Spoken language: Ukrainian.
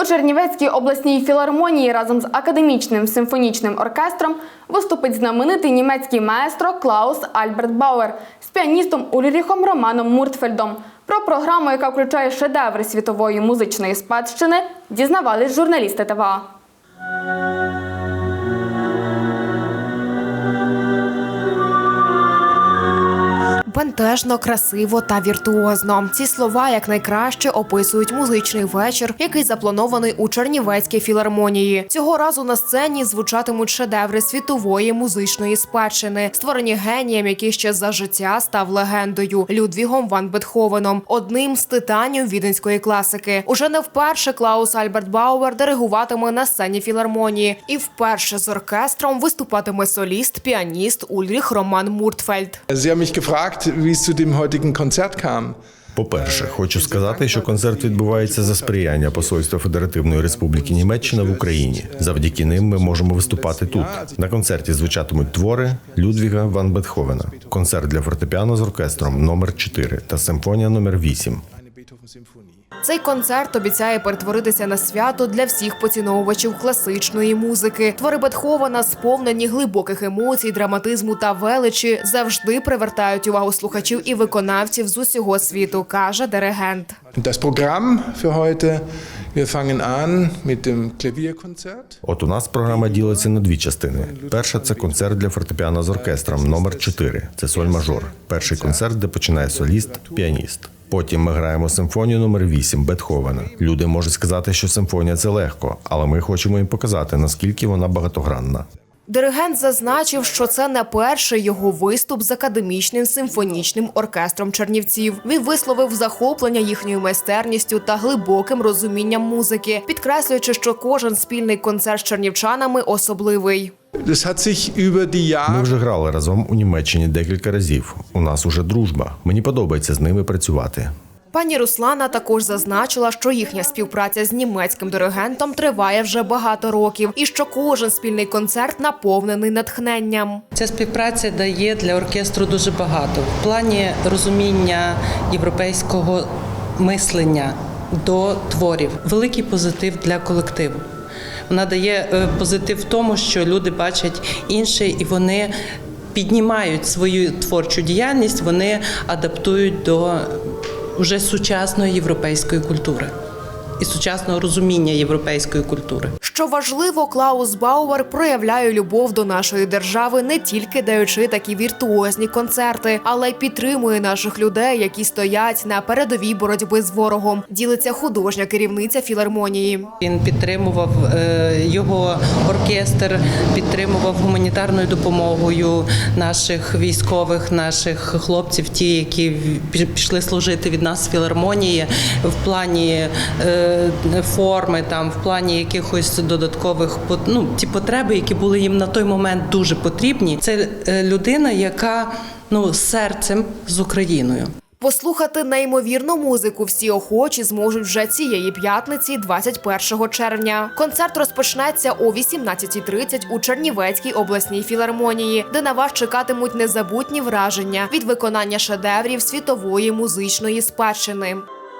У Чернівецькій обласній філармонії разом з академічним симфонічним оркестром виступить знаменитий німецький маестро Клаус Альберт Бауер з піаністом Ульріхом Романом Муртфельдом. Про програму, яка включає шедеври світової музичної спадщини, дізнавались журналісти ТВА. Бентежно, красиво та віртуозно. Ці слова якнайкраще описують музичний вечір, який запланований у Чернівецькій філармонії. Цього разу на сцені звучатимуть шедеври світової музичної спадщини, створені генієм, який ще за життя став легендою Людвігом Ван Бетховеном, одним з титанів віденської класики. Уже не вперше Клаус Альберт Бауер диригуватиме на сцені філармонії, і вперше з оркестром виступатиме соліст, піаніст Ульріх Роман Муртфельд. Sie haben gefragt, wie es zu dem heutigen Konzert kam. По-перше, хочу сказати, що концерт відбувається за сприяння Посольства Федеративної Республіки Німеччина в Україні. Завдяки ним ми можемо виступати тут. На концерті звучатимуть твори Людвіга Ван Бетховена, концерт для фортепіано з оркестром номер 4 та симфонія номер 8 Eine Beethoven-Symphonie. Цей концерт обіцяє перетворитися на свято для всіх поціновувачів класичної музики. Твори Бетховена, сповнені глибоких емоцій, драматизму та величі, завжди привертають увагу слухачів і виконавців з усього світу, каже диригент. Das Programm für heute, wir fangen an mit dem Klavierkonzert. От у нас програма ділиться на дві частини. Перша це концерт для фортепіано з оркестром номер 4 Це соль мажор. Перший концерт, де починає соліст, піаніст. Потім ми граємо симфонію номер 8 Бетховена. Люди можуть сказати, що симфонія це легко, але ми хочемо їм показати, наскільки вона багатогранна. Диригент зазначив, що це не перший його виступ з академічним симфонічним оркестром Чернівців. Він висловив захоплення їхньою майстерністю та глибоким розумінням музики, підкреслюючи, що кожен спільний концерт з чернівчанами особливий. Ми вже грали разом у Німеччині декілька разів. У нас уже дружба. Мені подобається з ними працювати. Пані Руслана також зазначила, що їхня співпраця з німецьким диригентом триває вже багато років, і що кожен спільний концерт наповнений натхненням. Ця співпраця дає для оркестру дуже багато в плані розуміння європейського мислення до творів. Великий позитив для колективу. Вона дає е, позитив в тому, що люди бачать інше і вони піднімають свою творчу діяльність, вони адаптують до вже сучасної європейської культури і сучасного розуміння європейської культури. Що важливо, Клаус Бауер проявляє любов до нашої держави, не тільки даючи такі віртуозні концерти, але й підтримує наших людей, які стоять на передовій боротьби з ворогом. Ділиться художня керівниця філармонії. Він підтримував е, його оркестр, підтримував гуманітарною допомогою наших військових, наших хлопців, ті, які пішли служити від нас з філармонії в плані е, форми, там в плані якихось додаткових ну, ті потреби, які були їм на той момент дуже потрібні. Це е, людина, яка ну серцем з Україною. Послухати неймовірну музику всі охочі зможуть вже цієї п'ятниці, 21 червня. Концерт розпочнеться о 18.30 у Чернівецькій обласній філармонії, де на вас чекатимуть незабутні враження від виконання шедеврів світової музичної спадщини.